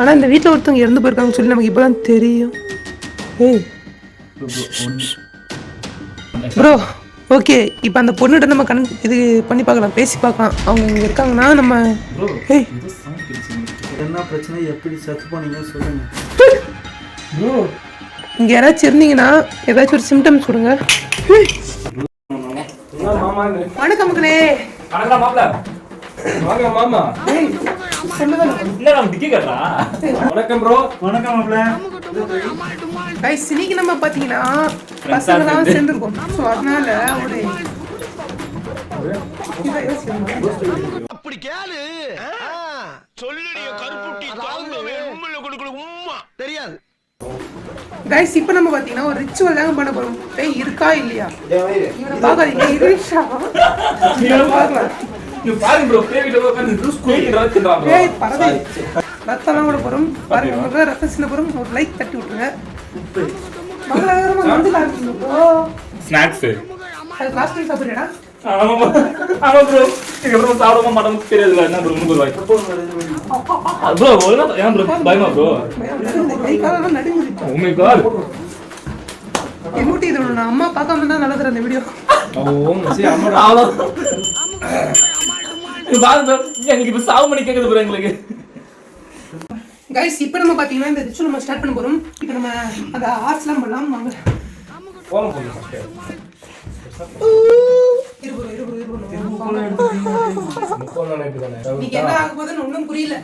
ஆனால் இந்த வீட்டில் ஒருத்தவங்க இறந்து போயிருக்காங்கன்னு சொல்லி நமக்கு இப்போ தான் தெரியும். ஏய். ப்ரோ ஓகே இப்போ அந்த பொண்ணுகிட்ட நம்ம கண் இது பண்ணி பார்க்கலாம் பேசி பார்க்கலாம். அவங்க இங்கே இருக்காங்கன்னா நம்ம ஏய். என்ன பிரச்சனை? எப்படி செத்து போனீங்க சொல்லுங்க. ப்ரோ இங்கே யாராச்சும் இருந்தீங்கன்னா ஏதாச்சும் ஒரு சிம்டம்ஸ் கொடுங்க. வணக்கம் மக்களே. வணக்கம் மாப்ள வாங்க மாமா. இல்ல நம்ம டிக்கி கட்டா வணக்கம் ப்ரோ வணக்கம் மாப்ள கைஸ் இன்னைக்கு நம்ம பார்த்தீங்கன்னா பசங்களாம் சேர்ந்துருக்கோம். ஸோ அதனால ஒரு. அப்படி கேளு. சொல்லுடைய கருப்புட்டி தாங்கவே உண்மையில கொடுக்கல உம்மா. தெரியாது. கைஸ் இப்போ நம்ம பார்த்தீங்கன்னா ஒரு ரிச்சுவல் தாங்க பண்ண போறோம். பேய் இருக்கா இல்லையா? இவனை பார்க்காதீங்க இருஷா பார்க்கலாம் நீ பாருங்க ப்ரோ உட்கார்ந்து ஜூஸ் ரத்தம்லாம் கூட போகிறோம் பாருங்க உங்களுக்கு சின்ன போகிறோம் ஒரு லைக் தட்டி விட்டுருங்க. மங்களகரமா வந்து காட்டுங்க ப்ரோ ஸ்நாக்ஸ் அது லாஸ்ட் டைம் சாப்பிட்றேடா? ஆமா ஆமா ப்ரோ இது ப்ரோ மாட்டோம் என்ன ப்ரோ உங்களுக்கு வாய் ப்ரோ ஒழுங்கா ஏன் ப்ரோ பயமா ப்ரோ கை காலெல்லாம் நடுங்குது ஓ மை காட் எமூட்டி இது நான் அம்மா பார்க்காம தான் நல்லது அந்த வீடியோ அவ்வளோ இது பாருங்க எனக்கு இப்ப சாவு மணி கேக்குது ப்ரோ எங்களுக்கு. கைஸ் இப்போ நம்ம பார்த்தீங்கன்னா இந்த ரிச்சுவல் நம்ம ஸ்டார்ட் பண்ண போகிறோம் இப்போ நம்ம அந்த ஆர்ட்ஸ்லாம் பண்ணலாம். வாங்க. இருபது இருபது இருபது நீங்க என்ன ஆக போகுதுன்னு ஒன்றும் புரியல.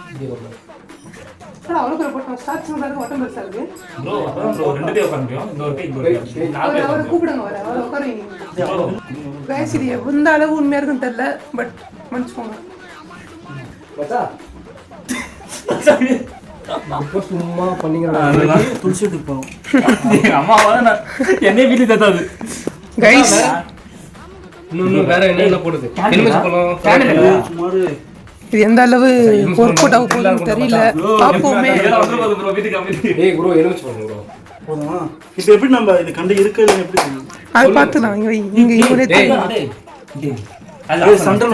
அவ்வளோ அவ்வளோ பேர் போட்டோம். ஸ்டார்ட் பண்ணுறது ஒட்டம் பெருசா இருக்கு ப்ரோ அதான் ப்ரோ ரெண்டு பேர் உட்காந்து இந்த ஒரு கை இந்த ஒரு கை நாலு அவரை பேர் அவரை கூப்பிடுங்க அவரை அவரை உட்கார கைஸ் இது எந்த அளவு உண்மையா இருக்குன்னு தெரியல பட் மன்னிச்சுக்கோங்க சும்மா பண்ணீங்க வீட்டுக்கு போறோம் எங்க அம்மாவா நான் என்னைய வீட்டுக்கு தத்தாது. கைஸ் இன்னும் வேற என்ன என்ன போடுது? சுமாரு இது எந்த அளவு ஒர்க் அவுட் ஆக போகுதுன்னு தெரியல. பார்ப்போமே ஏய் ப்ரோ எலுமிச்சை பழம் ப்ரோ போதுமா? இப்போ எப்படி நம்ம இது கண்டு இருக்கு இல்லைன்னு எப்படி தெரியும்? அது பார்த்துலாம் இங்க. இங்க இவனே டேய் ஏய், சண்டை.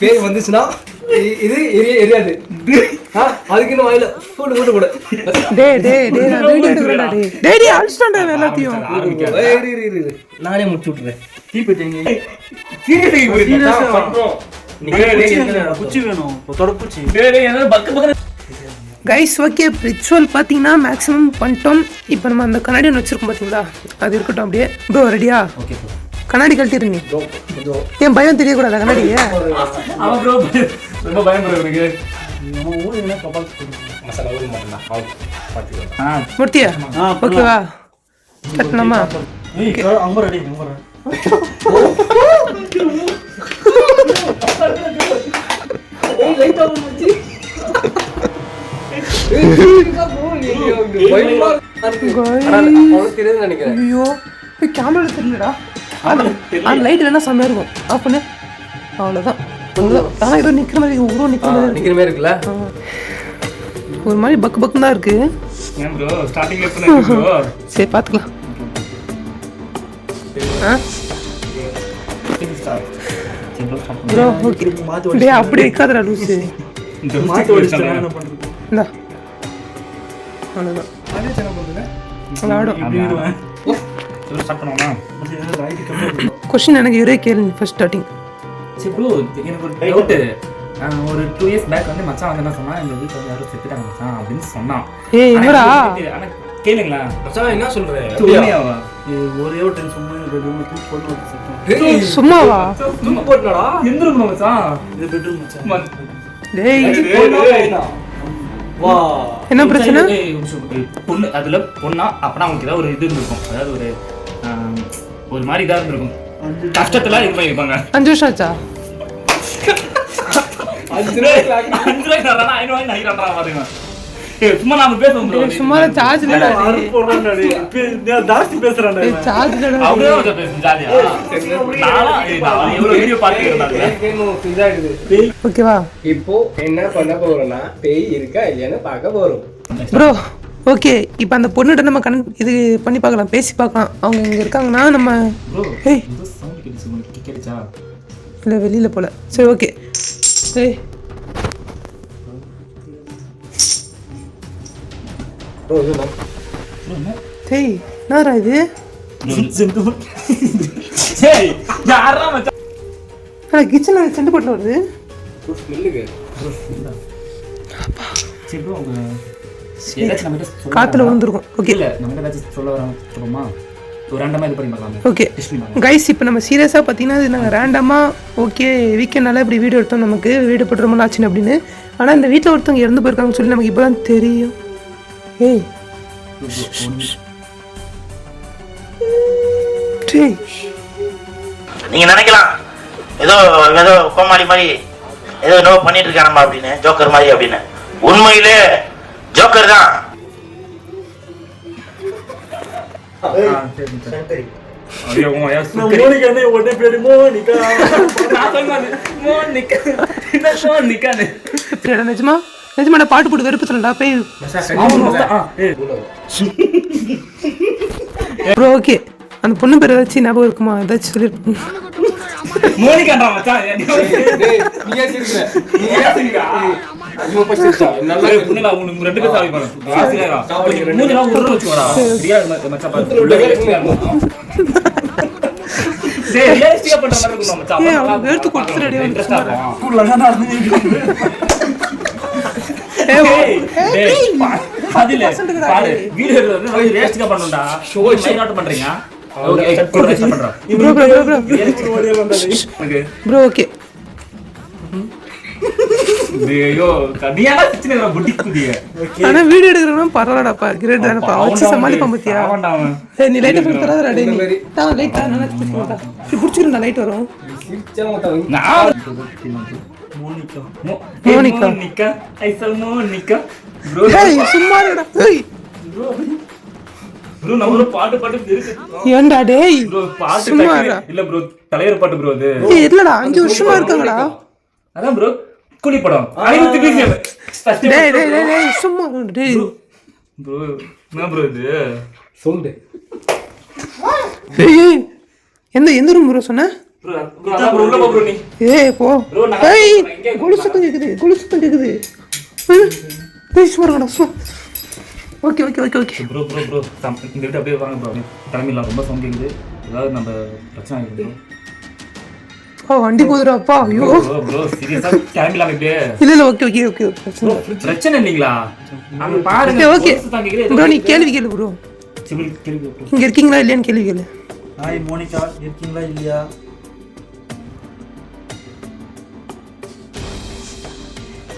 பேய் இ- இது எரிய எரியாது. ஆ, அதுக்கு இன்னும் வாயில போட்டு போட்டு போடு. நான் வீடியோ எடுக்கிறேன்டா டேய் எல்லாத்தையும். நானே முடிச்சு விட்டுறேன். தீப்பெட்டிங்க. Serious ஆ பண்றோம். குச்சி வேணும், தொடப்பூச்சி கைஸ் ஓகே ரிச்சுவல் பார்த்தீங்கன்னா மேக்ஸிமம் பண்ணிட்டோம். இப்போ நம்ம அந்த கண்ணாடின்னு வச்சிருக்கோம் பார்த்தீங்களா? அது இருக்கட்டும் அப்படியே. ப்ரோ ரெடியா கண்ணாடி கழட்டிடு நீ ஏன் பயம் தெரியக்கூடாதா கண்ணாடியே? ரொம்ப பயம் ப்ரோ எனக்கு. நம்ம ஊர் என்ன கபால் மசாலா ஊறி மாட்டேன் ஆல் பாத்துக்கலாம் ஆ மூர்த்தியா ஆ, ஓகேவா கட்டணுமா ஏய் அங்க அங்க தெரியாது நினைக்கிறேன் ஐயோ கேமரா தெரியலடா அந்த லைட் வேணா செம்மையா இருக்கும். ஆஃப் பண்ணு. அவ்வளோதான் ஆனால் ஏதோ நிற்கிற மாதிரி உருவம் நிற்கிற மாதிரி. நிக்கிற மாதிரி இருக்குல்ல? ஒரு மாதிரி பக்கு பக்குன்னு தான் இருக்கு. சரி பார்த்துக்கலாம் ஆ ப்ரோ ஓகே அப்படி வைக்காதடா லூசு மாத்தி ஓடிச்சு என்ன பண்றது இந்தா கொஷின் எனக்கு இவரே கேளுங்க ஃபர்ஸ்ட் ஸ்டார்டிங் சரி ப்ரோ எனக்கு ஒரு டவுட்டு ஒரு டூ இயர்ஸ் பேக் வந்து மச்சான் வந்து என்ன சொன்னா எங்க வீட்டுல வந்து யாரும் செத்துட்டாங்க மச்சான் அப்படின்னு சொன்னான். ஏய் ஆனா கேளுங்களா மச்சான் என்ன சொல்ற? ஒரே டைம் சும்மா சும்மாவா? தூக்கு போட்டுனடா எந்த இருக்கும் மச்சான். இது பெட்ரூம் மச்சான். ம- டேய் வா. என்ன பிரச்சனை? பொண்ணு அதுல பொண்ணா அப்பனா அவங்களுக்கு ஏதாவது ஒரு இது இருந்திருக்கும். அதாவது ஒரு ஒரு மாதிரி இதா இருந்திருக்கும். கஷ்டத்துல இது பண்ணி இருப்பாங்க அஞ்சு வருஷம் ஆச்சா? அஞ்சு ரூபாய்க்கு தர்றானா, ஐநூறு ரூபாய்க்கு நகைக்கிறான்டா பாருங்க. சும்மா நாம பேசுவோம் bro. டேய், சும்மா சார்ஜ் ஜாஸ்தி. சார்ஜ் ஓகேவா? இப்போ என்ன பண்ண போறோம்னா பேய் இருக்கா இல்லையான்னு பார்க்க போறோம். ப்ரோ ஓகே இப்போ அந்த பொண்ணுகிட்ட நம்ம கண் இது பண்ணி பார்க்கலாம் பேசி பார்க்கலாம். அவங்க இங்கே இருக்காங்கன்னா நம்ம ப்ரோ ஏய். இல்லை வெளியில் போல. சரி ஓகே ஏய் ப்ரோ இது டேய் என்னடா இது ஏய் யாரா மச்சான் ஆனால் கிச்சனில் செண்டு போட்டு வருது ப்ரோ ஸ்மெல்லுக்கு வராங்களா? விழுந்துருக்கும் ஓகே இல்ல நம்ம ஏதாச்சும் சொல்ல பார்க்கலாமே ஓகே கைஸ் இப்போ நம்ம சீரியஸாக பார்த்தீங்கன்னா இது நாங்கள் ரேண்டமாக ஓகே வீக்கெண்டால இப்படி வீடியோ எடுத்தோம் நமக்கு வீடியோ போட்டு ரொம்ப ஆச்சுன்னு அப்படின்னு. ஆனால் இந்த வீட்டில் ஒருத்தவங்க இறந்து போயிருக்காங்கன்னு சொல்லி நமக்கு இப்போ தான் தெரியும். ஏய். டேய். நீங்க நினைக்கலாம். ஏதோ ஏதோ கோமாளி மாதிரி ஏதோ நோ பண்ணிட்டு இருக்கானம்மா அப்படின்னு ஜோக்கர் மாதிரி அப்படின்னு. உண்மையிலே ஜோக்கர் தான். நிஜமா? நிஜமா நான் பாட்டு போட்டு வெறுப்புத்தலடா போய். ப்ரோ ஓகே அந்த பொண்ணு பேர் ஏதாச்சும் ஞாபகம் இருக்குமா? ஏதாச்சும் சொல்லியிருப்போம் மோனிகான்றா மச்சான். நீ டேய் நீ ஏன் சிரிக்கிற? நீ போய் பண்றீங்க. Bro okay? ஆனால் வீடியோ எடுக்கிறவங்க பரவாயில்லடாப்பா கிரேட் தானப்பா வச்சு பத்தியா. ஏய் நீ லைட்டை போட்டு தராதடா லைட் பிடிச்சிருந்தா லைட் வரும். பாட்டு பாட்டு. ஏன்டா டேய்? பாட்டு. இல்ல bro, தலைவர் பாட்டு அது. ஏய் இல்லடா அஞ்சு வருஷமா இருக்காங்கடா. அதான் bro, கூலி படம். time டேய் டேய் சும்மா டேய். bro, என்ன bro இது? சொல்லு ஏய் எந்த எந்த ரூம் ப்ரோ சொன்ன? ஏய் போ. ஏய் இங்கே குளு சத்தம் கேக்குது குளு சத்தம் கேக்குது ஏய், ஏய் சும்மா இருடா சும்மா. Okay okay okay okay. Bro, bro, bro, சம்- இந்த வீட்டு அப்படியே வாங்க bro, அப்படியே கிளம்பிடலாம். ரொம்ப sound கேக்குது. ஏதாவது நம்ம பிரச்சனை வண்டி போகுதுடாப்பா. ஐயோ. Bro, bro, serious ஆ கிளம்பிடலாம் இப்படியே. இல்ல இல்ல ஓகே ஓகே ஓகே பிரச்சனை இல்ல. பிரச்சனை இல்லைங்களா? அங்க பாருங்க ஓகே. ப்ரோ நீ கேள்வி கேளு ப்ரோ. இங்க இருக்கீங்களா இல்லையான்னு கேள்வி கேளு. ஹாய் மோனிகா இருக்கீங்களா இல்லையா?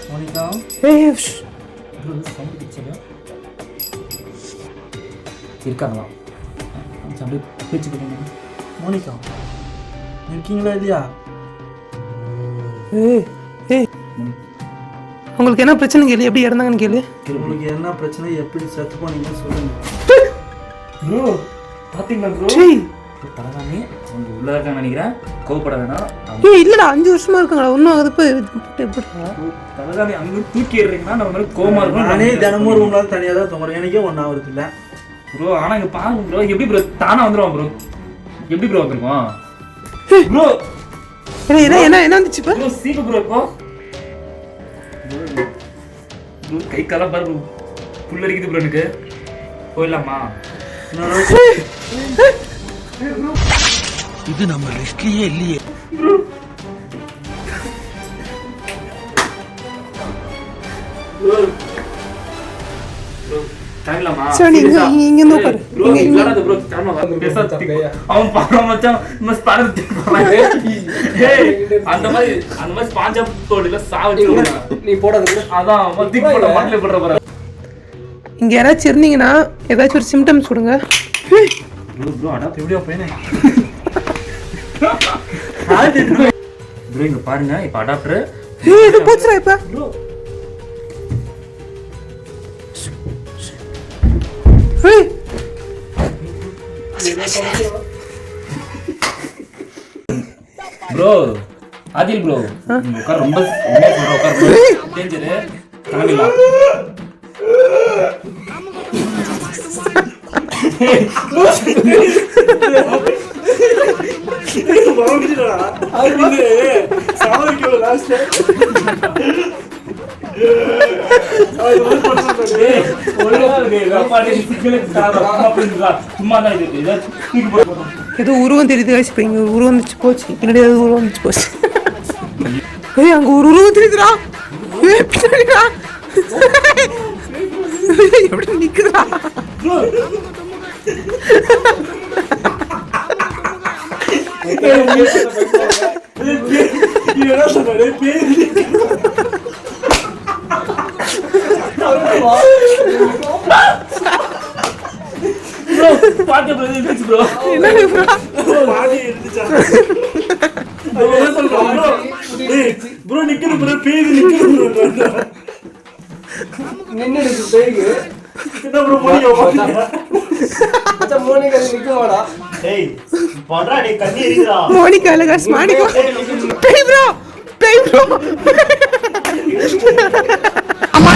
மோனிகா ஏய் ஷ். bro, இது sound கேட்டுச்சா? இருக்காங்களா கொஞ்சம் அப்படியே பேச்சு கொடுங்க மோனிகா இருக்கீங்களா இல்லையா ஏய் ஏய் உங்களுக்கு என்ன பிரச்சனை? கேளு எப்படி இறந்தாங்கன்னு கேளு. உங்களுக்கு என்ன பிரச்சனை? எப்படி செத்து போனீங்கன்னு சொல்லுங்க. ப்ரோ பாத்தீங்களா ப்ரோ பரவாயில்ல அவங்க உள்ள இருக்காங்க நினைக்கிறேன். கோவப்பட வேணாம். ஏய் இல்லடா அஞ்சு வருஷமா இருக்காங்கடா. ஒன்றும் ஆகுது. போய் தலகாணி அங்க தூக்கி எறிறீங்கன்னா நம்ம மாதிரி கோவமா நானே இருக்கும் தினமும் ரூம்ல தனியா தான் தூங்குறேன். எனக்கே ஒன்றும் ஆகுறது இல்லை. ப்ரோ ஆனா இங்க பாருங்க ப்ரோ எப்படி ப்ரோ தானா வந்துருவான் ப்ரோ எப்படி ப்ரோ வந்திருக்கோம் ப்ரோ என்ன என்ன என்ன வந்துச்சு இப்போ ப்ரோ சீக்கு ப்ரோ இப்போ. ப்ரோ கை காலம் பாரு bro. புல் அரிக்குது ப்ரோ எனக்கு. போயிடலாமா? இது நம்ம லிஸ்ட்லயே இல்லையே. ப்ரோ கிளம்பலாமா சரி, நீ இங்க- இங்க- இங்க இருந்து உட்காரு. ப்ரோ இங்க- இங்க. இங்க ப்ரோ. கிளம்பலாம் பேசாத அவன் பாரு மச்சான் நம்ம ஸ்பாட் ஏய் அந்த மாதிரி அந்த மாதிரி ஸ்பாஞ்சா நீ போடாத. அதான் அவன் திக் போட மண்ணில் போடுற பாரு. இங்க யாராச்சும் இருந்தீங்கன்னா ஏதாச்சும் ஒரு சிம்டம்ஸ் கொடுங்க. ப்ரோ ப்ரோ அடா. எப்படியோ பையனே. ப்ரோ இங்க பாருங்க. இப்போ அடாப்டர் ஏய் இது போச்சுடா இப்போ. ப்ரோ ஆதில் ப்ரோ உட்கார் ரொம்ப உட்கார் டேஞ்சர் தான் இது. இதை தூக்கி போடு. ஏதோ உருவம் தெரியுது guys. இப்போ இங்கே உருவம் வந்துச்சு போச்சு பின்னாடி ஏதோ உருவம் வந்துச்சு போச்சு ஏய் அங்கே ஒரு உருவம் தெரியுதுடா ஏய் பின்னாடிடா ஏய், எப்படி நிக்குதுடா பாட்டு bro, என்ன இருந்துச்சா என்ன ப்ரோ நிக்குது ப்ரோ பேரு நிக்குது ப்ரோ என்ன ப்ரோ போனீங்க மோனிகா அழகாஸ் மாணிக்கா பேய் ப்ரோ அம்மா